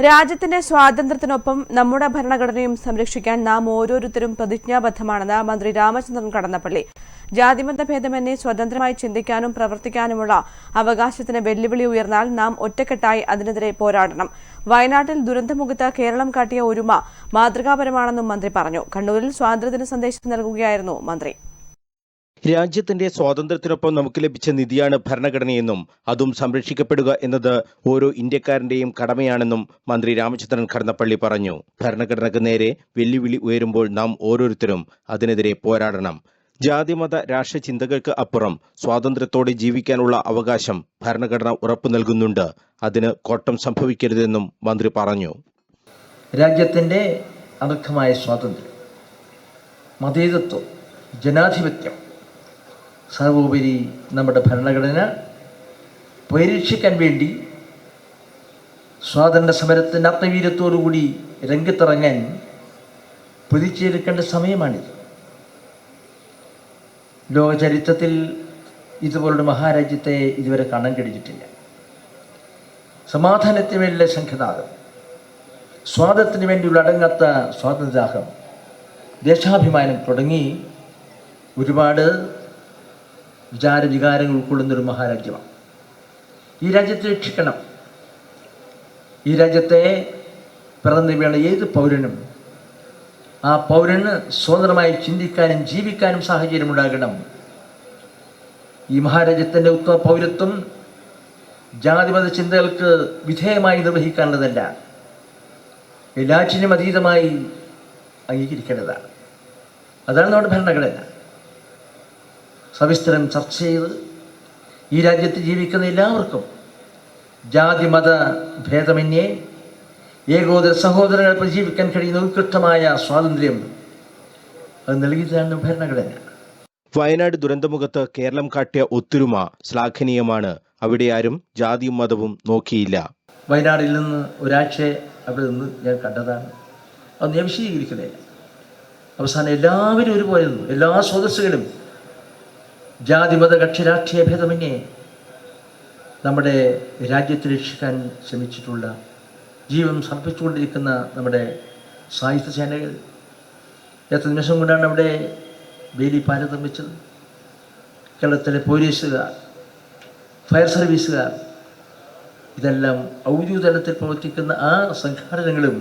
രാജ്യത്തിന്റെ സ്വാതന്ത്ര്യത്തിനൊപ്പം നമ്മുടെ ഭരണഘടനയും സംരക്ഷിക്കാൻ നാം ഓരോരുത്തരും പ്രതിജ്ഞാബദ്ധമാണെന്ന് മന്ത്രി രാമചന്ദ്രൻ കടന്നപ്പള്ളി. ജാതിമത ഭേദമന്യേ സ്വതന്ത്രമായി ചിന്തിക്കാനും പ്രവർത്തിക്കാനുമുള്ള അവകാശത്തിന് വെല്ലുവിളി ഉയർന്നാൽ നാം ഒറ്റക്കെട്ടായി അതിനെതിരെ പോരാടണം. വയനാട്ടിൽ ദുരന്തമുഖത്ത് കേരളം കാട്ടിയ ഒരുമ മാതൃകാപരമാണെന്നും മന്ത്രി പറഞ്ഞു. കണ്ണൂരിൽ സ്വാതന്ത്ര്യദിന സന്ദേശം നൽകുകയായിരുന്നു മന്ത്രി. രാജ്യത്തിന്റെ സ്വാതന്ത്ര്യത്തിനൊപ്പം നമുക്ക് ലഭിച്ച നിധിയാണ് ഭരണഘടനയെന്നും അതും സംരക്ഷിക്കപ്പെടുക എന്നത് ഓരോ ഇന്ത്യക്കാരന്റെയും കടമയാണെന്നും മന്ത്രി രാമചന്ദ്രൻ കടന്നപ്പള്ളി പറഞ്ഞു. ഭരണഘടനയ്ക്ക് നേരെ വെല്ലുവിളി ഉയരുമ്പോൾ നാം ഓരോരുത്തരും അതിനെതിരെ പോരാടണം. ജാതിമത മത ചിന്തകൾക്ക് അപ്പുറം സ്വാതന്ത്ര്യത്തോടെ ജീവിക്കാനുള്ള അവകാശം ഭരണഘടന ഉറപ്പു നൽകുന്നുണ്ട്. അതിന് കോട്ടം സംഭവിക്കരുതെന്നും മന്ത്രി പറഞ്ഞു. രാജ്യത്തിന്റെ അനർഹമായ സ്വാതന്ത്ര്യം മതേതത്വം ജനാധിപത്യം സർവോപരി നമ്മുടെ ഭരണഘടന പരിരക്ഷിക്കാൻ വേണ്ടി സ്വാതന്ത്ര്യ സമരത്തിന്റെ ആത്മവീര്യത്തോടുകൂടി രംഗത്തിറങ്ങാൻ പൊതിച്ചെടുക്കേണ്ട സമയമാണിത്. ലോകചരിത്രത്തിൽ ഇതുപോലൊരു മഹാരാജ്യത്തെ ഇതുവരെ കാണാൻ കഴിഞ്ഞിട്ടില്ല. സമാധാനത്തിന് വേണ്ടിയുള്ള സംഘനാഥം സ്വാതന്ത്ര്യത്തിന് വേണ്ടിയുള്ള അടങ്ങാത്ത സ്വാതന്ത്ര്യദാഹം ദേശാഭിമാനം തുടങ്ങി ഒരുപാട് വിചാര വികാരങ്ങൾ ഉൾക്കൊള്ളുന്ന ഒരു മഹാരാജ്യമാണ്. ഈ രാജ്യത്തെ രക്ഷിക്കണം. ഈ രാജ്യത്തെ പിറന്നു വീണ ഏത് പൗരനും ആ പൗരന് സ്വതന്ത്രമായി ചിന്തിക്കാനും ജീവിക്കാനും സാഹചര്യം ഉണ്ടാകണം. ഈ മഹാരാജ്യത്തിന്റെ ഉത്തമ പൗരത്വം ജാതിമത ചിന്തകൾക്ക് വിധേയമായി നിർവഹിക്കാനുള്ളതല്ല എല്ലാറ്റിനും അതീതമായി അംഗീകരിക്കേണ്ടതാണ്. അതാണ് നമ്മുടെ ഭരണഘടന. സവിസ്തരം ചർച്ച ചെയ്ത് ഈ രാജ്യത്ത് ജീവിക്കുന്ന എല്ലാവർക്കും ജാതി മത ഭേദമന്യേ ഏകോദര സഹോദരങ്ങൾ പ്രജീവിക്കാൻ കഴിയുന്ന ഉത്കൃഷ്ടമായ സ്വാതന്ത്ര്യം അത് നൽകിയതാണ് ഭരണഘടന. വയനാട് ദുരന്തമുഖത്ത് കേരളം കാട്ടിയ ഒത്തൊരുമ ശ്ലാഘനീയമാണ്. അവിടെ ആരും ജാതിയും മതവും നോക്കിയില്ല. വയനാടിൽ നിന്ന് ഒരാഴ്ച അവിടെ നിന്ന് ഞാൻ കണ്ടതാണ്. അത് ഞാൻ വിശദീകരിക്കുന്നില്ല. അവസാനം എല്ലാവരും ഒരുപോലെ നിന്നു. എല്ലാ സ്രോതസ്സുകളും ജാതി മത കക്ഷി രാഷ്ട്രീയ ഭേദമന്യേ നമ്മുടെ രാജ്യത്തെ രക്ഷിക്കാൻ ശ്രമിച്ചിട്ടുള്ള ജീവൻ സമർപ്പിച്ചുകൊണ്ടിരിക്കുന്ന നമ്മുടെ സായുധ സേനകൾ എത്ര നിമിഷം കൊണ്ടാണ് അവിടെ വേലി പാലം നിർമ്മിച്ചത്? കേരളത്തിലെ പോലീസുകാർ ഫയർ സർവീസുകാർ ഇതെല്ലാം ഔദ്യോഗിക തലത്തിൽ പ്രവർത്തിക്കുന്ന ആ സംഘാടനങ്ങളും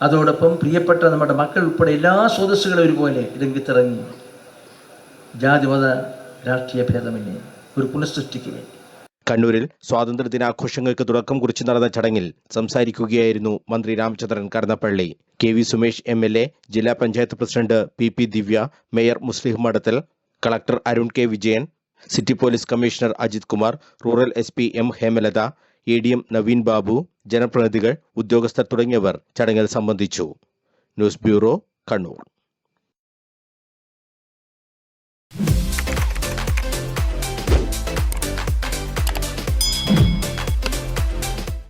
അതോടൊപ്പം പ്രിയപ്പെട്ട നമ്മുടെ മക്കൾ ഉൾപ്പെടെ എല്ലാ സ്രോതസ്സുകളും ഒരുപോലെ രംഗത്തിറങ്ങി. ജാതിമത രാഷ്ട്രീയ ഭേദമന്യേ ഒരു പുനഃസൃഷ്ടിക്ക് വേണ്ടി. കണ്ണൂരിൽ സ്വാതന്ത്ര്യ ദിനാഘോഷങ്ങൾക്ക് തുടക്കം കുറിച്ച് നടന്ന ചടങ്ങിൽ സംസാരിക്കുകയായിരുന്നു മന്ത്രി Ramachandran Kadannappally. K V Sumesh M L A ജില്ലാ panchayat president P P Divya mayor Muslih Madathil collector Arun K Vijayan city police commissioner Ajith Kumar rural S P M Hemalatha A D M Naveen Babu ജനപ്രതിനിധികൾ ഉദ്യോഗസ്ഥർ തുടങ്ങിയവർ ചടങ്ങിൽ സംബന്ധിച്ചു. News bureau Kannur.